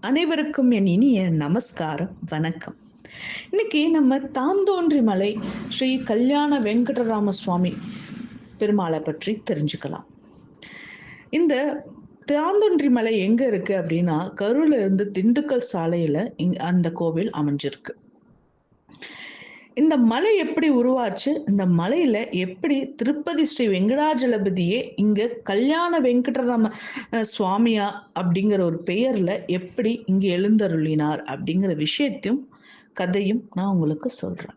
அனைவருக்கும் என் இனிய நமஸ்காரம். வணக்கம். இன்னைக்கு நம்ம தாந்தோன்றி மலை ஸ்ரீ கல்யாண வெங்கடராம சுவாமி பெருமாளை பற்றி தெரிஞ்சுக்கலாம். இந்த தாந்தோன்றி மலை எங்க இருக்கு அப்படின்னா கரூர்ல இருந்து திண்டுக்கல் சாலையில இங் அந்த கோவில் அமைஞ்சிருக்கு. இந்த மலை எப்படி உருவாச்சு? இந்த மலையில எப்படி திருப்பதி ஸ்ரீ வெங்கடாஜலபதியே இங்க கல்யாண வெங்கடராம சுவாமியா அப்படிங்கிற ஒரு பெயர்ல எப்படி இங்க எழுந்தருளினார் அப்படிங்கிற விஷயத்தையும் கதையும் நான் உங்களுக்கு சொல்றேன்.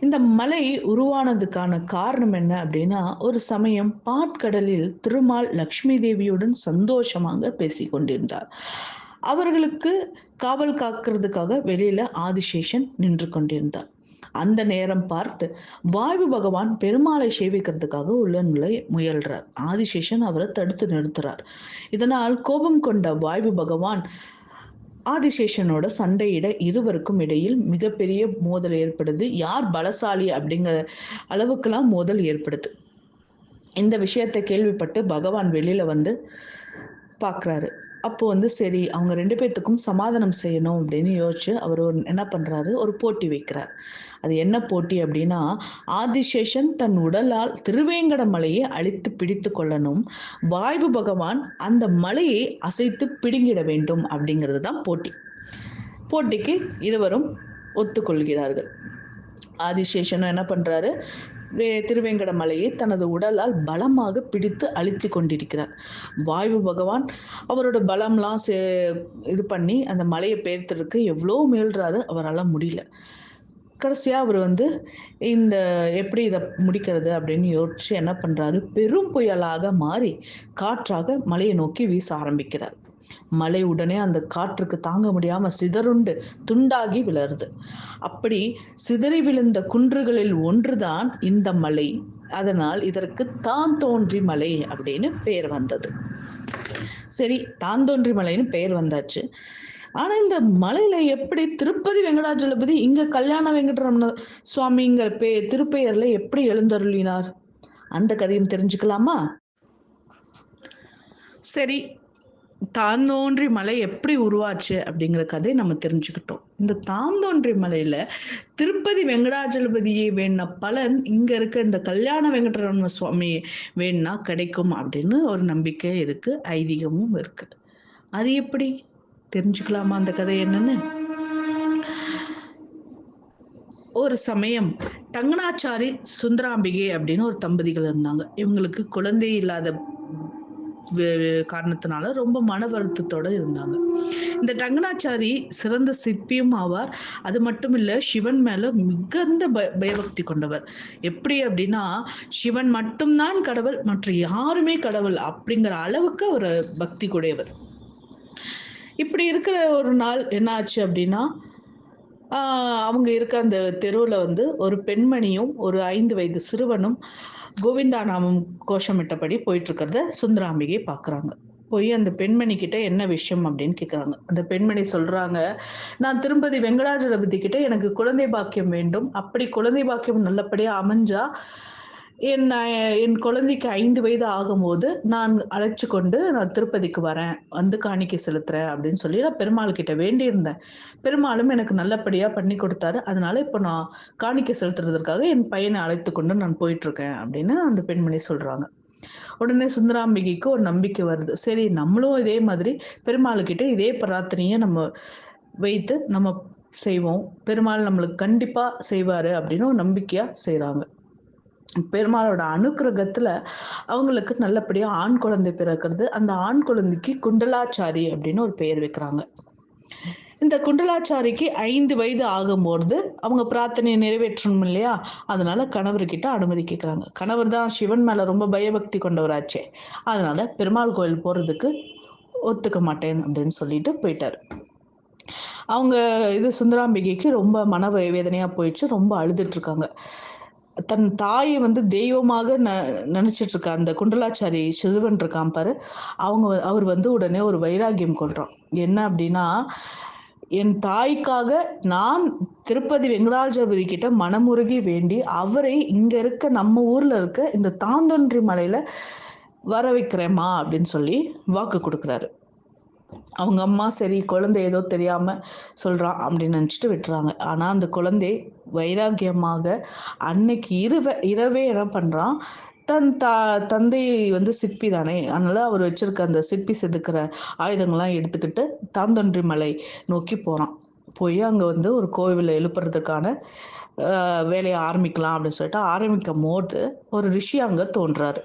இந்த மலை உருவானதுக்கான காரணம் என்ன அப்படின்னா ஒரு சமயம் பாட்கடலில் திருமால் லக்ஷ்மி தேவியுடன் சந்தோஷமாக பேசிக்கொண்டிருந்தார். கொண்டிருந்தார் அவர்களுக்கு காவல் காக்கிறதுக்காக வெளியில ஆதிசேஷன் நின்று கொண்டிருந்தார். அந்த நேரம் பார்த்து வாயு பகவான் பெருமாளை சேவிக்கிறதுக்காக உள்ள நிலை முயல்றார். ஆதிசேஷன் அவரை தடுத்து நிறுத்துறார். இதனால் கோபம் கொண்ட வாயு பகவான் ஆதிசேஷனோட சண்டையிட இருவருக்கும் இடையில் மிகப்பெரிய மோதல் ஏற்படுது. யார் பலசாலி அப்படிங்கிற அளவுக்கெல்லாம் மோதல் ஏற்படுது. இந்த விஷயத்தை கேள்விப்பட்டு பகவான் வெளியில வந்து பார்க்குறாரு. அப்போ வந்து சரி அவங்க ரெண்டு பேர்த்துக்கும் சமாதானம் செய்யணும் அப்படின்னு யோசிச்சு அவர் ஒரு என்ன பண்றாரு? ஒரு போட்டி வைக்கிறார். அது என்ன போட்டி அப்படின்னா ஆதிசேஷன் தன் உடலால் திருவேங்கட மலையை அழித்து பிடித்து கொள்ளணும். வாய்வு பகவான் அந்த மலையை அசைத்து பிடுங்கிட வேண்டும் அப்படிங்கிறது தான் போட்டி. போட்டிக்கு இருவரும் ஒத்துக்கொள்கிறார்கள். ஆதிசேஷனும் என்ன பண்றாரு? திருவேங்கடமலையை திருவேங்கட மலையை தனது உடலால் பலமாக பிடித்து அழித்து கொண்டிருக்கிறார். வாயு பகவான் அவரோட பலம்லாம் சே இது பண்ணி அந்த மலையை பெயர்த்ததுக்கு எவ்வளோ முயல்றாரு அவரால் முடியல. கடைசியாக அவர் வந்து இந்த எப்படி இதை முடிக்கிறது அப்படின்னு யோசிச்சு என்ன பண்ணுறாரு பெரும் புயலாக மாறி காற்றாக மலையை நோக்கி வீச ஆரம்பிக்கிறார். மலை உடனே அந்த காற்றுக்கு தாங்க முடியாம சிதறுண்டு துண்டாகி விழருது. அப்படி சிதறி விழுந்த குன்றுகளில் ஒன்றுதான் இந்த மலை. அதனால் இதற்கு தான் தோன்றி மலை அப்படின்னு பெயர் வந்தது. சரி தான் தோன்றி மலைன்னு பெயர் வந்தாச்சு. ஆனா இந்த மலையில எப்படி திருப்பதி வெங்கடாஜலபதி இங்க கல்யாண வெங்கடரமண சுவாமிங்கிற பே திருப்பெயர்ல எப்படி எழுந்தருளினார்? அந்த கதையும் தெரிஞ்சுக்கலாமா? சரி தாந்தோன்றி மலை எப்படி உருவாச்சு அப்படிங்கிற கதை நம்ம தெரிஞ்சுக்கிட்டோம். இந்த தாந்தோன்றி மலையில திருப்பதி வெங்கடாஜலபதியை வேண பலன் இங்க இருக்க இந்த கல்யாண வெங்கடரமண சுவாமி வேணா கிடைக்கும் அப்படின்னு ஒரு நம்பிக்கை இருக்கு ஐதீகமும் இருக்கு. அது எப்படி? தெரிஞ்சுக்கலாமா அந்த கதை என்னன்னு? ஒரு சமயம் டங்கனாச்சாரி சுந்தராம்பிகை அப்படின்னு ஒரு தம்பதிகள் இருந்தாங்க. இவங்களுக்கு குழந்தை இல்லாத காரணத்தினால ரொம்ப மன வருத்தத்தோட இருந்தாங்க. இந்த டங்கனாச்சாரி சிறந்த சிற்பியும் ஆவார். அது மட்டும் இல்ல சிவன் மேல மிகுந்த பய- பயபக்தி கொண்டவர். எப்படி அப்படின்னா சிவன் மட்டும்தான் கடவுள் மற்ற யாருமே கடவுள் அப்படிங்கிற அளவுக்கு அவர் பக்தி கூடையவர். இப்படி இருக்கிற ஒரு நாள் என்னாச்சு அப்படின்னா அவங்க இருக்க அந்த தெருவில் வந்து ஒரு பெண்மணியும் ஒரு ஐந்து வயது சிறுவனும் கோவிந்தா நாமம் கோஷமிட்டபடி போயிட்டு இருக்கிறத சுந்தராம்பிகை பார்க்குறாங்க போய் அந்த பெண்மணி கிட்ட என்ன விஷயம் அப்படின்னு கேட்குறாங்க அந்த பெண்மணி சொல்றாங்க நான் திருப்பதி வெங்கடாஜலபதி கிட்ட எனக்கு குழந்தை பாக்கியம் வேண்டும். அப்படி குழந்தை பாக்கியம் நல்லபடியாக அமைஞ்சா என் என் குழந்தைக்கு ஐந்து வயது ஆகும்போது நான் அழைச்சு கொண்டு நான் திருப்பதிக்கு வரேன். வந்து காணிக்கை செலுத்துறேன் அப்படின்னு சொல்லி நான் பெருமாள் கிட்ட வேண்டியிருந்தேன். பெருமாளும் எனக்கு நல்லபடியாக பண்ணி கொடுத்தாரு. அதனால இப்போ நான் காணிக்கை செலுத்துறதுக்காக என் பையனை அழைத்து கொண்டு நான் போயிட்டுருக்கேன் அப்படின்னு அந்த பெண்மணி சொல்கிறாங்க உடனே சுந்தராம்பிகைக்கு ஒரு நம்பிக்கை வருது. சரி நம்மளும் இதே மாதிரி பெருமாளுக்கிட்ட இதே பிரார்த்தனையை நம்ம வைத்து நம்ம செய்வோம். பெருமாள் நம்மளுக்கு கண்டிப்பாக செய்வார் அப்படின்னு ஒரு நம்பிக்கையாக செய்கிறாங்க பெருமாளோட அனுக்கிரகத்துல அவங்களுக்கு நல்லபடியா ஆண் குழந்தை பிறக்கிறது. அந்த ஆண் குழந்தைக்கு குண்டலாச்சாரி அப்படின்னு ஒரு பெயர் வைக்கிறாங்க. இந்த குண்டலாச்சாரிக்கு ஐந்து வயது ஆகும்போது அவங்க பிரார்த்தனையை நிறைவேற்றணும் இல்லையா? அதனால கணவர்கிட்ட அனுமதி கேட்குறாங்க. கணவர் தான் சிவன் மேல ரொம்ப பயபக்தி கொண்டவராச்சே. அதனால பெருமாள் கோயில் போறதுக்கு ஒத்துக்க மாட்டேன் அப்படின்னு சொல்லிட்டு போயிட்டாரு. அவங்க இது சுந்தராம்பிகைக்கு ரொம்ப மன வே- வேதனையா போயிடுச்சு. ரொம்ப அழுதுட்டு இருக்காங்க. தன் தாயை வந்து தெய்வமாக ந நினைச்சிட்டு இருக்க அந்த குண்டலாச்சாரி சிறுவன் இருக்கான் பாரு. அவங்க வ- அவர் வந்து உடனே ஒரு வைராகியம் கொள்கிறோம் என்ன அப்படின்னா என் தாய்க்காக நான் திருப்பதி வெங்கடாஜபதி கிட்ட மனமுருகி வேண்டி அவரை இங்க இருக்க நம்ம ஊர்ல இருக்க இந்த தாந்தொன்றி மலையில வர வைக்கிறேம்மா அப்படின்னு சொல்லி வாக்கு கொடுக்குறாரு. அவங்க அம்மா சரி குழந்தை ஏதோ தெரியாம சொல்றான் அப்படின்னு நினச்சிட்டு விட்டுறாங்க. ஆனா அந்த குழந்தை வைராக்கியமாக அன்னைக்கு இரவே இரவே என்ன பண்றான் தன் தா தந்தை வந்து சிற்பி தானே. அதனால அவர் வச்சிருக்க அந்த சிற்பி செதுக்கிற ஆயுதங்கள்லாம் எடுத்துக்கிட்டு தாந்தொன்றி மலை நோக்கி போறான். போய் அங்க வந்து ஒரு கோவிலை எழுப்புறதுக்கான வேலையை ஆரம்பிக்கலாம் அப்படின்னு சொல்லிட்டு ஆரம்பிக்கும் போது ஒரு ரிஷி அங்க தோன்றாரு.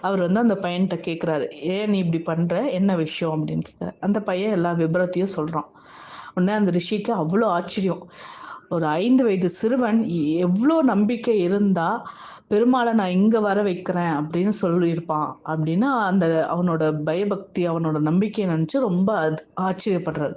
அவர் வந்து அந்த பையன்கிட்ட கேட்குறாரு ஏன் நீ இப்படி பண்ற? என்ன விஷயம்? அப்படின்னு கேட்குறாரு அந்த பையன் எல்லா விபரத்தையும் சொல்றான். உடனே அந்த ரிஷிக்கு அவ்வளோ ஆச்சரியம். ஒரு ஐந்து வயது சிறுவன் எவ்வளோ நம்பிக்கை இருந்தா பெருமாளை நான் இங்க வர வைக்கிறேன் அப்படின்னு சொல்லியிருப்பான். அப்படின்னு அந்த அவனோட பயபக்தி அவனோட நம்பிக்கையை நினைச்சு ரொம்ப அது- ஆச்சரியப்படுறாரு.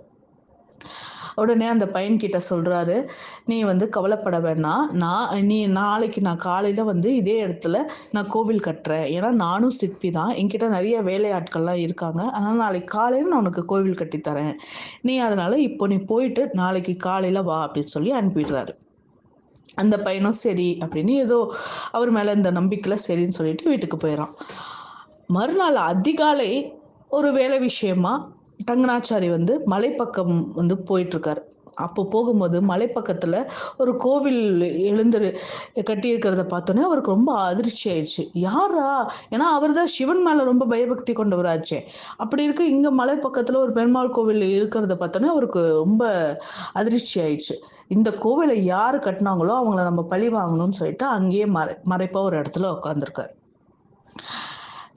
உடனே அந்த பையன்கிட்ட சொல்றாரு நீ வந்து கவலைப்பட வேணாம் நான் நீ நாளைக்கு நான் காலையில வந்து இதே இடத்துல நான் கோவில் கட்டுறேன். ஏன்னா நானும் சிற்பி தான். என்கிட்ட நிறைய வேலையாட்கள்லாம் இருக்காங்க. அதனால நாளைக்கு காலையில நான் உனக்கு கோவில் கட்டி தரேன். நீ அதனால இப்போ நீ போயிட்டு நாளைக்கு காலையில வா அப்படின்னு சொல்லி அனுப்பிடுறாரு. அந்த பையனும் சரி அப்படின்னு ஏதோ அவர் மேல இந்த நம்பிக்கையில சரின்னு சொல்லிட்டு வீட்டுக்கு போயிடறான் மறுநாள் அதிகாலை ஒரு வேலை விஷயமா டங்கனாச்சாரி வந்து மலைப்பக்கம் வந்து போயிட்டு இருக்காரு அப்போ போகும்போது மலைப்பக்கத்துல ஒரு கோவில் எழுந்து கட்டியிருக்கிறத பார்த்தோன்னே அவருக்கு ரொம்ப அதிர்ச்சி ஆயிடுச்சு. யாரா ஏன்னா அவர் தான் சிவன் மேல ரொம்ப பயபக்தி கொண்டவராச்சே. அப்படி இருக்கு இங்க மலைப்பக்கத்தில் ஒரு பெருமாள் கோவில் இருக்கிறத பார்த்தோன்னே அவருக்கு ரொம்ப அதிர்ச்சி ஆயிடுச்சு. இந்த கோவிலை யார் கட்டினாங்களோ அவங்கள நம்ம பழி வாங்கணும்னு சொல்லிட்டு அங்கேயே மறை மறைப்பா ஒரு இடத்துல உட்காந்துருக்காரு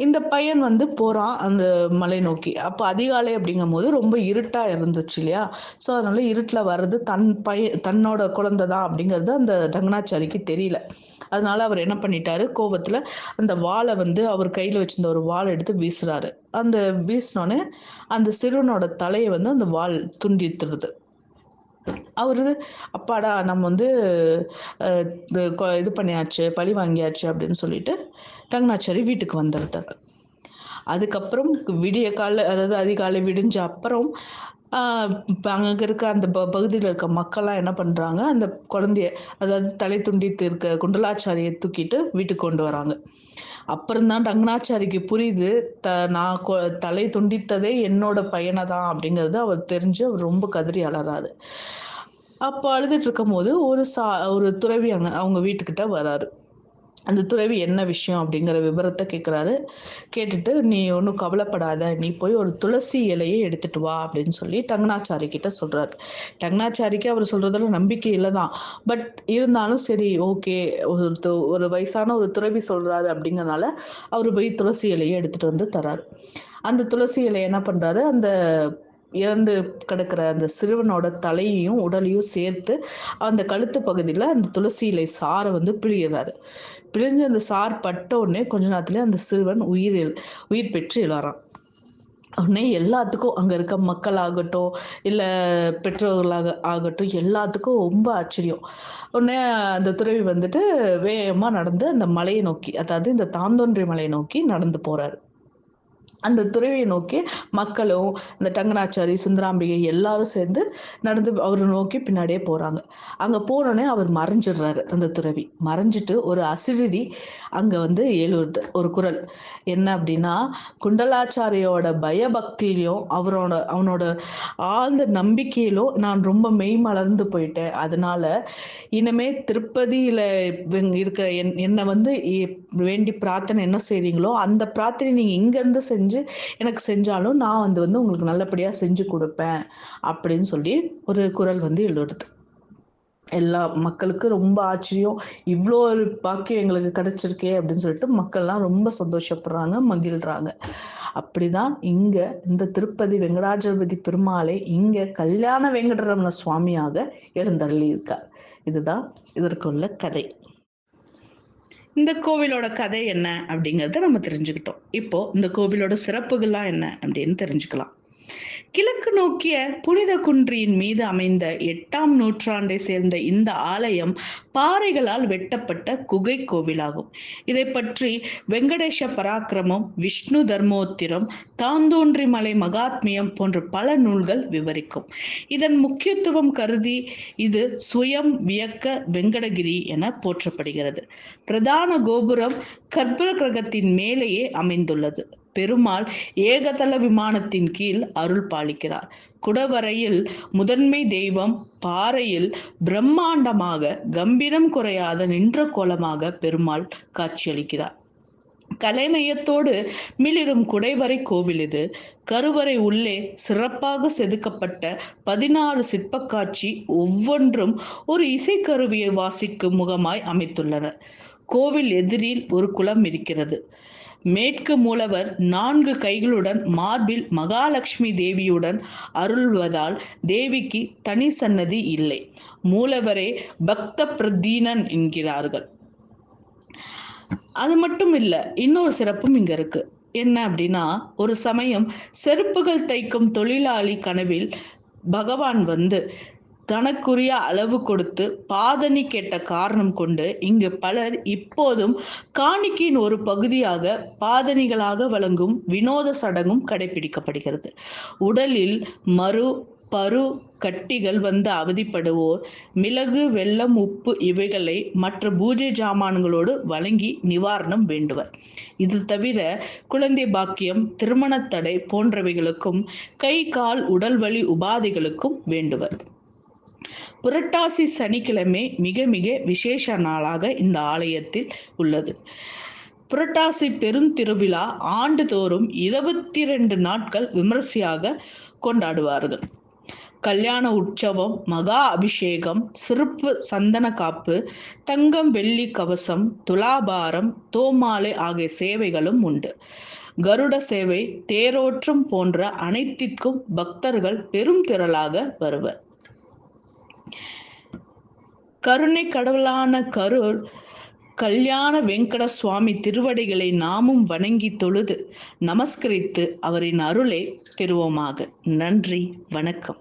இந்த பையன் வந்து போறான் அந்த மலை நோக்கி. அப்போ அதிகாலை அப்படிங்கும் போது ரொம்ப இருட்டா இருந்துச்சு இல்லையா? ஸோ அதனால இருட்டுல வர்றது தன் பைய தன்னோட குழந்தை தான் அப்படிங்கிறது அந்த ரங்கநாச்சாரிக்கு தெரியல. அதனால அவர் என்ன பண்ணிட்டாரு? கோபத்துல அந்த வாளை வந்து அவர் கையில வச்சிருந்த ஒரு வாள் எடுத்து வீசுறாரு. அந்த வீசினோடனே அந்த சிறுவனோட தலையை வந்து அந்த வாள் துண்டித்துடுது. அவர் அப்பாடா நம்ம வந்து இது கொ- இது பண்ணியாச்சு பழி வாங்கியாச்சு அப்படின்னு சொல்லிட்டு ரங்கநாச்சாரி வீட்டுக்கு வந்துடுறாரு. அதுக்கப்புறம் விடிய கால அதாவது அதிகாலை விடிஞ்ச அப்புறம் அங்கே இருக்க அந்த ப- பகுதியில் இருக்க மக்கள்லாம் என்ன பண்ணுறாங்க அந்த குழந்தைய அதாவது தலை துண்டித்து இருக்க குண்டலாச்சாரியை தூக்கிட்டு வீட்டுக்கு கொண்டு வராங்க. அப்புறம்தான் ரங்கநாச்சாரிக்கு புரியுது த நான் கொ- தலை துண்டித்ததே என்னோட பையனை தான் அப்படிங்கிறது அவர் தெரிஞ்சு அவர் ரொம்ப கதறி அலறாரு அப்போ அழுதுட்டு இருக்கும்போது ஒரு சா ஒரு துறவி அங்க அவங்க வீட்டுக்கிட்ட வராரு. அந்த துறவி என்ன விஷயம் அப்படிங்கிற விவரத்தை கேட்குறாரு கேட்டுட்டு நீ ஒன்றும் கவலைப்படாத. நீ போய் ஒரு துளசி இலையை எடுத்துட்டு வா அப்படின்னு சொல்லி டங்கனாச்சாரி கிட்ட சொல்கிறாரு டங்கனாச்சாரிக்கு அவர் சொல்கிறதுல நம்பிக்கை இல்லை தான் பட் இருந்தாலும் சரி ஓகே. ஒரு து- ஒரு வயசான ஒரு துறவி சொல்கிறாரு அப்படிங்கறனால அவர் போய் துளசி இலையை எடுத்துட்டு வந்து தராரு. அந்த துளசி இலையை என்ன பண்ணுறாரு அந்த இறந்து கிடக்கிற அந்த சிறுவனோட தலையையும் உடலையும் சேர்த்து அந்த கழுத்து பகுதியில் அந்த துளசி இலை சாறை வந்து பிழிகிறாரு பிழிஞ்சு அந்த சார் பட்ட உடனே கொஞ்ச நேரத்துல அந்த சிறுவன் உயிர் உயிர் பெற்று எழுறான் உடனே எல்லாத்துக்கும் அங்கே இருக்க மக்களாகட்டும் இல்லை பெற்றோர்களாக ஆகட்டும் எல்லாத்துக்கும் ரொம்ப ஆச்சரியம். உடனே அந்த துறவி வந்துட்டு வேகமாக நடந்து அந்த மலையை நோக்கி அதாவது இந்த தாந்தோன்றி மலையை நோக்கி நடந்து போகிறாரு அந்த துறவியை நோக்கி மக்களும் இந்த டங்கனாச்சாரி சுந்தராம்பிகை எல்லாரும் சேர்ந்து நடந்து அவரை நோக்கி பின்னாடியே போறாங்க. அங்க போனோடனே அவர் மறைஞ்சிடுறாரு அந்த துறவி. மறைஞ்சிட்டு ஒரு அசிரிதி அங்க வந்து எழுது ஒரு குரல். என்ன அப்படின்னா குண்டலாச்சாரியோட பயபக்தியிலும் அவரோட அவனோட ஆழ்ந்த நம்பிக்கையிலும் நான் ரொம்ப மெய் மலர்ந்து போயிட்டேன். அதனால இனிமே திருப்பதியில இருக்க என்- என்னை வந்து வேண்டி பிரார்த்தனை என்ன செய்றீங்களோ அந்த பிரார்த்தனை நீங்க இங்க இருந்து செஞ்சு எனக்கு செஞ்சாலும் நான் வந்து வந்து உங்களுக்கு நல்லபடியாக செஞ்சு கொடுப்பேன் அப்படின்னு சொல்லி ஒரு குரல் வந்து எழுதுது எல்லா மக்களுக்கு ரொம்ப ஆச்சரியம். இவ்வளோ ஒரு பாக்கியம் எங்களுக்கு கிடைச்சிருக்கே அப்படின்னு சொல்லிட்டு மக்கள்லாம் ரொம்ப சந்தோஷப்படுறாங்க மகிழ்றாங்க. அப்படிதான் இங்க இந்த திருப்பதி வெங்கடாஜலபதி பெருமாளை இங்க கல்யாண வெங்கடரமண சுவாமியாக எழுந்தருளி இருக்கார் இதுதான் இதற்குள்ள கதை. இந்த கோவிலோட கதை என்ன அப்படிங்கறத நம்ம தெரிஞ்சுக்கிட்டோம். இப்போ இந்த கோவிலோட சிறப்புகள்லாம் என்ன அப்படின்னு தெரிஞ்சுக்கலாம். கிழக்கு நோக்கிய புனித குன்றியின் மீது அமைந்த எட்டாம் நூற்றாண்டை சேர்ந்த இந்த ஆலயம் பாறைகளால் வெட்டப்பட்ட குகை கோவிலாகும். இதை பற்றி வெங்கடேஷ பராக்கிரமம் விஷ்ணு தர்மோத்திரம் தாந்தோன்றி மலை மகாத்மியம் போன்ற பல நூல்கள் விவரிக்கும். இதன் முக்கியத்துவம் கருதி இது சுயம் வியக்க வெங்கடகிரி என போற்றப்படுகிறது. பிரதான கோபுரம் கர்ப்ப கிரகத்தின் மேலேயே அமைந்துள்ளது. பெருமாள் ஏகதள விமானத்தின் கீழ் அருள் பாலிக்கிறார். குடவரையில் முதன்மை தெய்வம் பாறையில் பிரம்மாண்டமாக கம்பீரம் குறையாத நின்ற கோலமாக பெருமாள் காட்சியளிக்கிறார். கலைநயத்தோடு மிளிரும் குடைவரை கோவில் இது. கருவறை உள்ளே சிறப்பாக செதுக்கப்பட்ட பதினாறு சிற்பக்காட்சி ஒவ்வொன்றும் ஒரு இசைக்கருவியை வாசிக்கும் முகமாய் அமைத்துள்ளனர் கோவில் எதிரில் ஒரு குளம் இருக்கிறது. மேற்கு மூலவர் நான்கு கைகளுடன் மார்பில் மகாலட்சுமி தேவியுடன் அருள்வதால் தேவிக்கு தனி சன்னதி இல்லை. மூலவரே பக்த பிரதீனன் என்கிறார்கள். அது மட்டும் இல்ல இன்னொரு சிறப்பும் இங்க இருக்கு. என்ன அப்படின்னா ஒரு சமயம் செருப்புகள் தைக்கும் தொழிலாளி கனவில் பகவான் வந்து தனக்குரிய அளவு கொடுத்து பாதணி கேட்ட காரணம் கொண்டு இங்கு பலர் இப்போதும் காணிக்கையின் ஒரு பகுதியாக பாதணிகளாக வழங்கும் வினோத சடங்கும் கடைபிடிக்கப்படுகிறது. உடலில் மறு பரு கட்டிகள் வந்து அவதிப்படுவோர் மிளகு வெல்லம் உப்பு இவைகளை மற்ற பூஜை ஜாமான்களோடு வழங்கி நிவாரணம் வேண்டுவர். இது தவிர குழந்தை பாக்கியம் திருமணத்தடை போன்றவைகளுக்கும் கை கால் உடல் வலி உபாதைகளுக்கும் வேண்டுவர். புரட்டாசி சனிக்கிழமை மிக மிக விசேஷ நாளாக இந்த ஆலயத்தில் உள்ளது. புரட்டாசி பெருந்திருவிழா ஆண்டுதோறும் இருபத்தி ரெண்டு நாட்கள் விமரிசையாக கொண்டாடுவார்கள். கல்யாண உற்சவம் மகா அபிஷேகம் சிறப்பு சந்தன காப்பு தங்கம் வெள்ளி கவசம் துலாபாரம் தோமாலை ஆகிய சேவைகளும் உண்டு. கருட சேவை தேரோற்றம் போன்ற அனைத்திற்கும் பக்தர்கள் பெரும் திரளாக வருவர். கருணை கடவுளான கருள் கல்யாண வெங்கட சுவாமி திருவடிகளை நாமும் வணங்கி தொழுது நமஸ்கரித்து அவரின் அருளை பெறுவோமாக. நன்றி வணக்கம்.